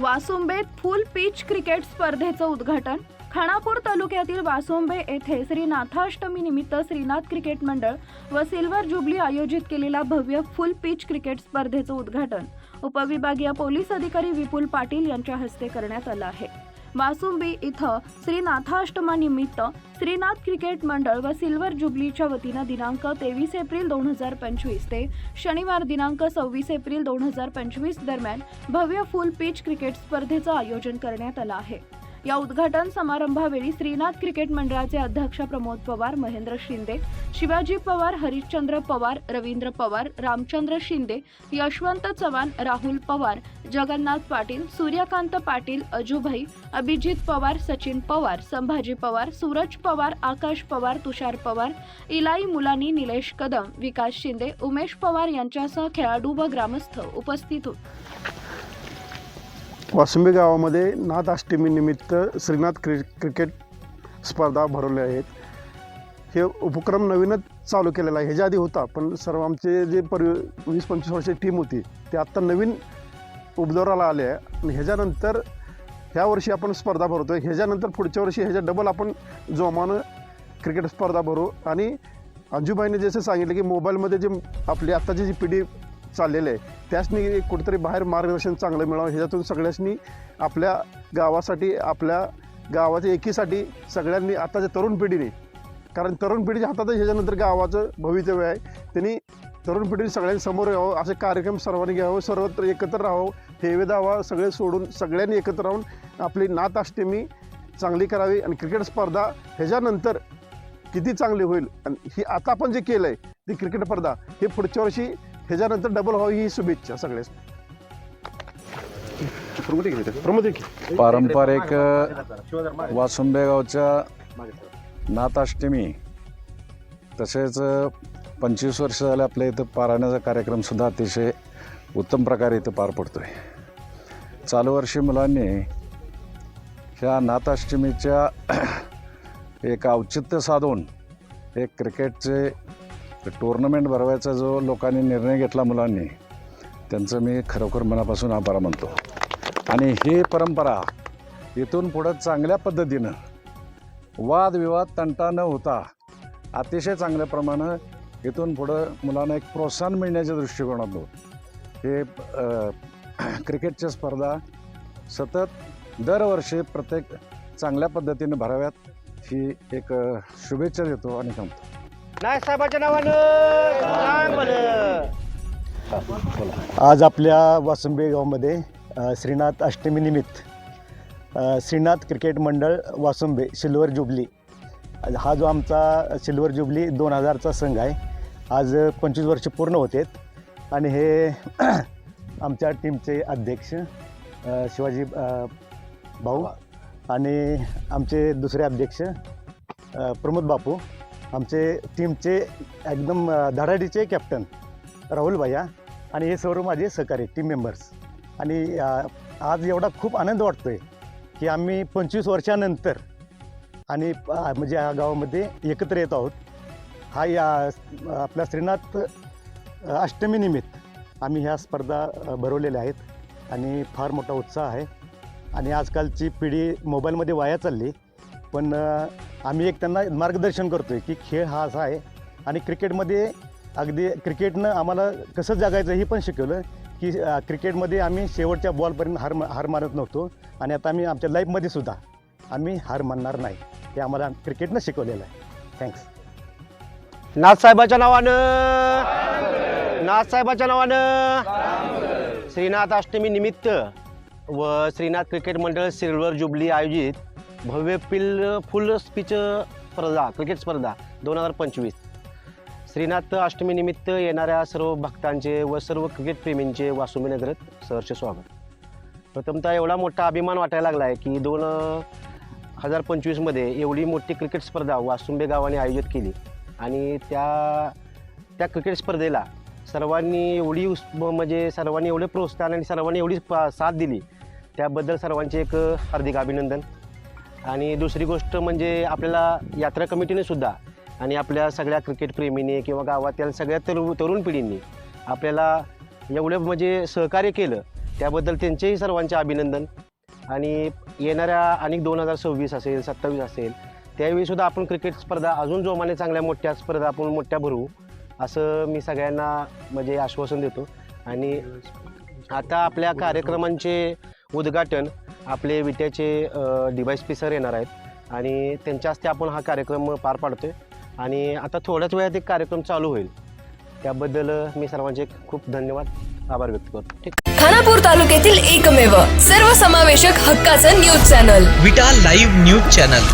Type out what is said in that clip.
वासुंबेत फुल pitch cricket स्पर्धेचं उद्घाटन. खानापूर तालुक्यातील वासुंबे येथे श्री नाथाष्टमी निमित्त श्रीनाथ क्रिकेट मंडळ व सिल्वर जुबली आयोजित केलेल्या भव्य फुल पिच क्रिकेट स्पर्धेचं उद्घाटन. उपविभागीय पोलीस अधिकारी विपुल पाटील यांच्या हस्ते करण्यात आलं आहे. वासुंबी इथं श्रीनाथाष्टमानिमित्त श्रीनाथ क्रिकेट मंडळ व सिल्वर जुबलीच्या वतीनं दिनांक तेवीस एप्रिल दोन हजार पंचवीस ते शनिवार दिनांक सव्वीस एप्रिल दोन हजार पंचवीस दरम्यान भव्य फुल पिच क्रिकेट स्पर्धेचं आयोजन करण्यात आलं आहे. या उद्घाटन समारंभावेळी श्रीनाथ क्रिकेट मंडळाचे अध्यक्ष प्रमोद पवार महेंद्र शिंदे शिवाजी पवार हरिश्चंद्र पवार रवींद्र पवार रामचंद्र शिंदे यशवंत चव्हाण राहुल पवार जगन्नाथ पाटील सूर्यकांत पाटील अजूभाई अभिजित पवार सचिन पवार संभाजी पवार सूरज पवार आकाश पवार तुषार पवार इलाई मुलानी निलेश कदम विकास शिंदे उमेश पवार यांच्यासह खेळाडू व ग्रामस्थ उपस्थित होते. वासुंबी गावामध्ये नाथाष्टमीनिमित्त श्रीनाथ क्रि क्रिकेट स्पर्धा भरवल्या आहेत. हे उपक्रम नवीनच चालू केलेला आहे. ह्याच्या आधी होता पण सर्व आमचे जे पर वीस पंचवीस वर्षाची टीम होती ते आत्ता नवीन उपदोराला आले आहे. आणि ह्याच्यानंतर ह्या वर्षी आपण स्पर्धा भरतो आहे ह्याच्यानंतर पुढच्या वर्षी ह्याच्या डबल आपण जोमानं क्रिकेट स्पर्धा भरू. आणि अंजूबाईने जसं सांगितलं की मोबाईलमध्ये जे आपली आत्ताची जी पिढी चाललेलं आहे. त्याचनी कुठेतरी बाहेर मार्गदर्शन चांगलं मिळावं. ह्याच्यातून सगळ्यांनी आपल्या गावासाठी आपल्या गावाच्या एकीसाठी सगळ्यांनी आताच्या तरुण पिढीने कारण तरुण पिढीच्या हातातच ह्याच्यानंतर गावाचं भवितव्य आहे. त्यांनी तरुण पिढीने सगळ्यांनी समोर यावं असे कार्यक्रम सर्वांनी घ्यावं सर्वत्र एकत्र राहावं ठेवे दावा सगळे सोडून सगळ्यांनी एकत्र राहून आपली नाथ चांगली करावी आणि क्रिकेट स्पर्धा ह्याच्यानंतर किती चांगली होईल. आणि ही आता आपण जे केलं आहे ती क्रिकेट स्पर्धा हे पुढच्या वर्षी ह्याच्यानंतर डबल व्हावी ही शुभेच्छा की? पारंपरिक वासुंबे गावच्या नाथाष्टमी तसेच पंचवीस वर्ष झाले आपल्या इथं पारायणाचा कार्यक्रमसुद्धा अतिशय उत्तम प्रकारे इथं पार पडतो आहे चालू वर्षी मुलांनी ह्या नाथाष्टमीच्या एक औचित्य साधून एक क्रिकेटचे तर टुर्नामेंट भरवायचा जो लोकांनी निर्णय घेतला मुलांनी त्यांचं मी खरोखर मनापासून आभार मानतो. आणि ही परंपरा इथून पुढं चांगल्या पद्धतीनं वादविवाद तंटा न होता अतिशय चांगल्या प्रमाणे इथून पुढं मुलांना एक प्रोत्साहन मिळण्याच्या दृष्टिकोनातून हे क्रिकेटच्या स्पर्धा सतत दरवर्षी प्रत्येक चांगल्या पद्धतीने भराव्यात ही एक शुभेच्छा देतो आणि थांबतो. नाही साहेबाच्या नावानं. सांग बरं. आज आपल्या वासुंबे गावामध्ये अ, श्रीनाथ अष्टमीनिमित्त अ, श्रीनाथ क्रिकेट मंडळ वासुंबे सिल्वर जुबली. हा जो आमचा सिल्वर जुबली दोन हजारचा संघ आहे आज पंचवीस वर्ष पूर्ण होते. आणि हे आमच्या टीमचे अध्यक्ष अ, शिवाजी अ, भाऊ आणि आमचे दुसरे अध्यक्ष अ, प्रमोद बापू. आमचे टीमचे एकदम धडाडीचे कॅप्टन राहुल भैया आणि हे सर्व माझे सहकारी टीम मेंबर्स आणि आज एवढा खूप आनंद वाटतो आहे की आम्ही पंचवीस वर्षानंतर आणि म्हणजे या गावामध्ये एकत्र येत आहोत. हा या आपल्या श्रीनाथ अष्टमीनिमित्त आम्ही ह्या स्पर्धा भरवलेल्या आहेत आणि फार मोठा उत्साह आहे. आणि आजकालची पिढी मोबाईलमध्ये वाया चालली. पण आम्ही एक त्यांना मार्गदर्शन करतो आहे की खेळ हा असा आहे. आणि क्रिकेटमध्ये अगदी क्रिकेटनं आम्हाला कसं जगायचं हे पण शिकवलं की क्रिकेटमध्ये आम्ही शेवटच्या बॉलपर्यंत हार हार मानत नव्हतो. आणि आता आम्ही आमच्या लाईफमध्ये सुद्धा आम्ही हार मानणार नाही. हे आम्हाला क्रिकेटनं शिकवलेलं आहे. थँक्स नाथसाहेबाच्या नावानं. नाथसाहेबाच्या नावानं. श्रीनाथ अष्टमी निमित्त व श्रीनाथ क्रिकेट मंडळ सिल्वर जुबली आयोजित भव्य पिल फुल स्पीच स्पर्धा क्रिकेट स्पर्धा दोन हजार पंचवीस. श्रीनाथ अष्टमीनिमित्त येणाऱ्या सर्व भक्तांचे व सर्व क्रिकेट प्रेमींचे वासुमी सहर्ष स्वागत. प्रथमतः एवढा मोठा अभिमान वाटायला लागला आहे की दोन हजार पंचवीसमध्ये एवढी मोठी क्रिकेट स्पर्धा वासुंबे गावाने आयोजित केली. आणि त्या त्या क्रिकेट स्पर्धेला सर्वांनी एवढी उस म्हणजे सर्वांनी एवढे प्रोत्साहन आणि सर्वांनी एवढी साथ दिली. त्याबद्दल सर्वांचे एक हार्दिक अभिनंदन. आणि दुसरी गोष्ट म्हणजे आपल्याला यात्रा कमिटीने सुद्धा आणि आपल्या सगळ्या क्रिकेट प्रेमीने किंवा गावातील सगळ्या तरु तरुण पिढींनी आपल्याला एवढं म्हणजे सहकार्य केलं त्याबद्दल त्यांचेही सर्वांचे अभिनंदन. आणि येणाऱ्या अनेक दोन हजार सव्वीस असेल सत्तावीस असेल त्यावेळी सुद्धा आपण क्रिकेट स्पर्धा अजून जोमाने चांगल्या मोठ्या स्पर्धा आपण मोठ्या भरवू असं मी सगळ्यांना म्हणजे आश्वासन देतो. आणि आता आपल्या कार्यक्रमांचे उद्घाटन आपले विट्याचे डी वाय पी सर येणार आहेत. आणि त्यांच्या हस्ते आपण हा कार्यक्रम पार पाडतोय. आणि आता थोड्याच वेळात एक कार्यक्रम चालू होईल. त्याबद्दल मी सर्वांचे खूप धन्यवाद. आभार व्यक्त करतो. ठीक. खानापूर तालुक्यातील एकमेव सर्वसमावेशक हक्काचं news channel Vita live news channel